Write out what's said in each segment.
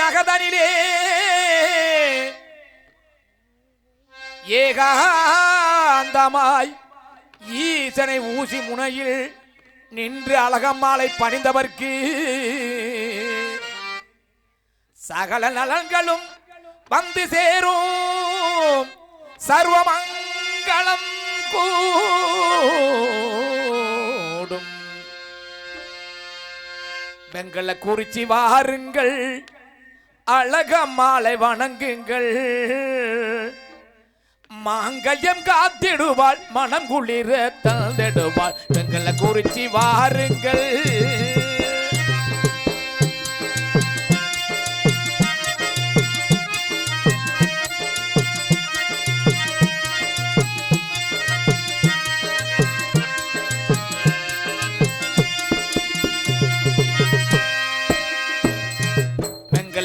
நகதனிலே. ஏகாந்தமாய் ஈசனை ஊசி முனையில் நின்று அழகம்மாளை பணிந்தவர்க்கு சகல நலன்களும் வந்து சேரும். சர்வமங்களம் கூடும். வெங்கல குறிச்சி வாருங்கள். அழக மாலை வணங்குங்கள். மாங்கல்யம் காத்திடுவாள் மனம் குளிர தந்திடுவாள். எங்களை குறிச்சி வாருங்கள்.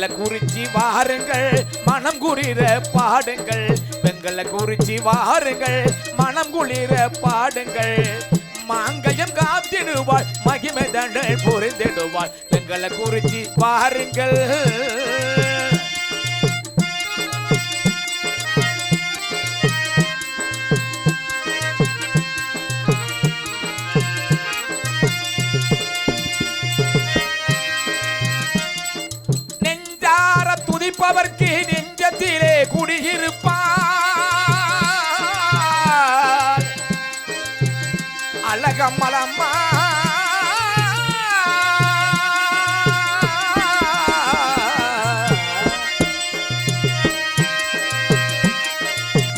வெங்கல குறிச்சி வாருங்கள் மனம் குளிர பாடுங்கள். வெங்கல குறிச்சி வாருங்கள் மனம் குளிர பாடுங்கள். மாங்கயம் காத்திடுவாள் மகிமை தண்டல் புரிந்திடுவாள். வெங்கல குறிச்சி பாருங்கள் அவர்க்கு நெஞ்சத்திலே குடியிருப்பார். அழகம்மலம்மா.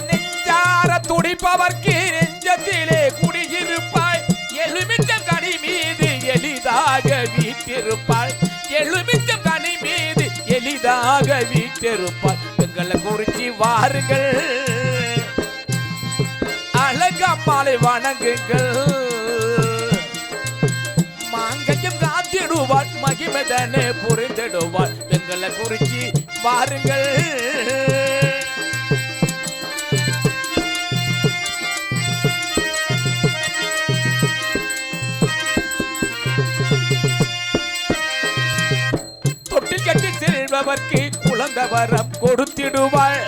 நெஞ்சார துடிப்பவர்க்கு நெஞ்சத்திலே குடியிருப்பாய். எலுமிச்சம் மீது எளிதாக வீட்டிருப்பாள் எங்களை குறிச்சி வாருங்கள். அழகம்மாளை வணங்குங்கள். மாங்கையும் காத்திடுவாள் மகிமதனே புரிந்திடுவாள் எங்களை குறிச்சி வாருங்கள். செல்பவர்க்கு குழந்த வரம் கொடுத்திடுவாள்.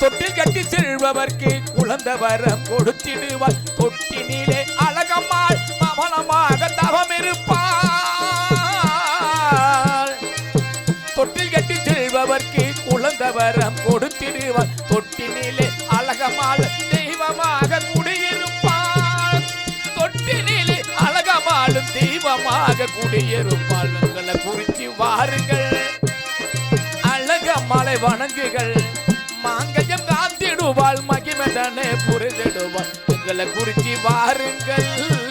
தொட்டில் கட்டி செல்பவர்க்கு குழந்த வரம் கொடுத்திடுவாள். தொட்டினிலே அழகம்மாள் மமனமாக தவம் இருப்பாள் தொட்டில் கட்டி செல்பவர்க்கு குழந்த வரம் கொடுத்திடுவாள். அழகமாக தெய்வமாக உங்களை குறித்து வாருங்கள். அழக மலை வணங்குகள் மாங்கல்யம் காத்திடுவாள் மகிமதனை புரிதிடுவாள் உங்களை குறித்து வாருங்கள்.